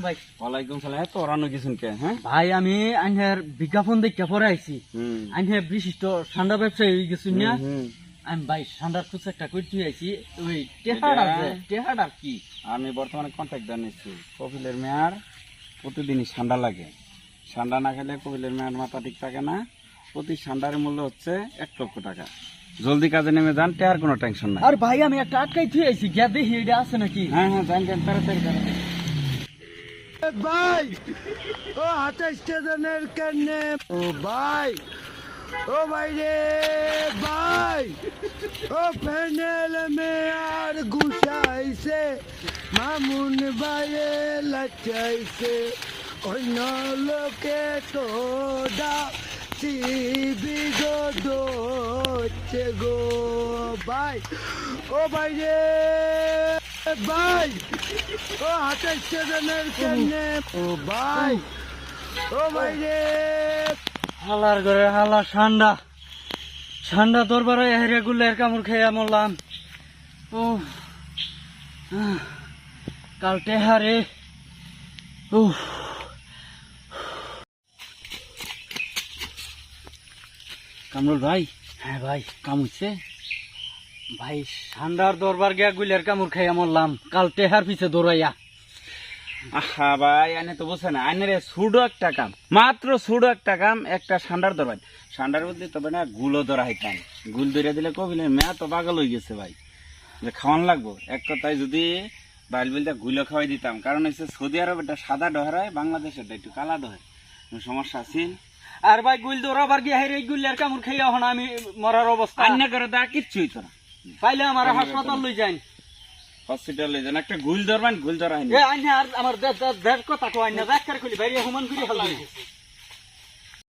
ভাই হ্যাঁ? ভাই আমি আইনের বিজ্ঞাপন দেখতে পরে আইছি। আইনের বিশিষ্ট ঠান্ডা ব্যবসায়ী হয়ে গেছি না? আমি ভাই ঠান্ডার খুচ একটা করতে আইছি ওই টেহাড আছে টেহাড আর কি? আমি বর্তমানে কন্ট্যাক্ট জানিয়েছি কপিলের মেয়ার প্রতিদিনই ঠান্ডা লাগে। ঠান্ডা না খেলে কপিলের মেয়ার মাথা ঠিক থাকে না। প্রতি ঠান্ডার মূল্য হচ্ছে এক লক্ষ টাকা। জলদি কাজে নেমে যান টেয়ার কোনো টেনশন নাই। আর ভাই আমি একটা আটকাই থুই আইছি গিয়া দেখি এটা আছে নাকি? হ্যাঁ হ্যাঁ যান যান তাড়াতাড়ি তাড়াতাড়ি। ভাই ও হাতে স্টেশনের কেনে। ও ভাই ও ভাই রে ভাই ও প্যানেল মে আর গুছাইছে। মামুন ভাইয়ে লাচাইছে অন্য লোকে তো ডা সিবি গো দোচ্ছে গো ভাই। ও ভাই রে ভাই। ও হাতে স্টেশনের কেনে ও ভাই। ও ভাই রে। হালার ঘরে হালা ঠান্ডা। ঠান্ডা দরবারে হেরে গুলের কামড় খেয়ে মরলাম। ও কাল টেহারে উফ। কামরুল ভাই হ্যাঁ ভাই কামুছে ভাই ঠান্ডার দরবার গিয়া গুলের কামড় খাইয়া মরলাম। কাল টেহার পিছে দৌড়াইয়া। আহা ভাই আনে তো বুঝছে না। আনে রে, সুডো একটা কাম। মাত্র সুডো একটা কাম, একটা ঠান্ডার ধরবেন ঠান্ডার মধ্যে তবে না গুলো ধরা হইতাম। গুল ধরে দিলে কবিলের মেয়া তো পাগল হয়ে গেছে ভাই। যে খাওয়ান লাগবো। এক কথায় যদি বাইল বিলটা গুলো খাওয়াই দিতাম। কারণ হচ্ছে সৌদি আরব এটা সাদা ডহরায় বাংলাদেশের একটু কালা ডহে সমস্যা আছে? আর ভাই গুল দৌড়াবার গিয়ে হেরে গুলের কামড় খেয়ে এখন আমি মরার অবস্থা। আন্না করে দা কিচ্ছুই তো না। পাইলে আমার হাসপাতাল লই যাইন। হসপিটালে যান। একটা গুল ধরবেন গুল ধরা হয়নি এ আইনে আর আমার দেড় দেড় কথা কয় না। দেখ করে খুলি বাইরে হুমান করি হল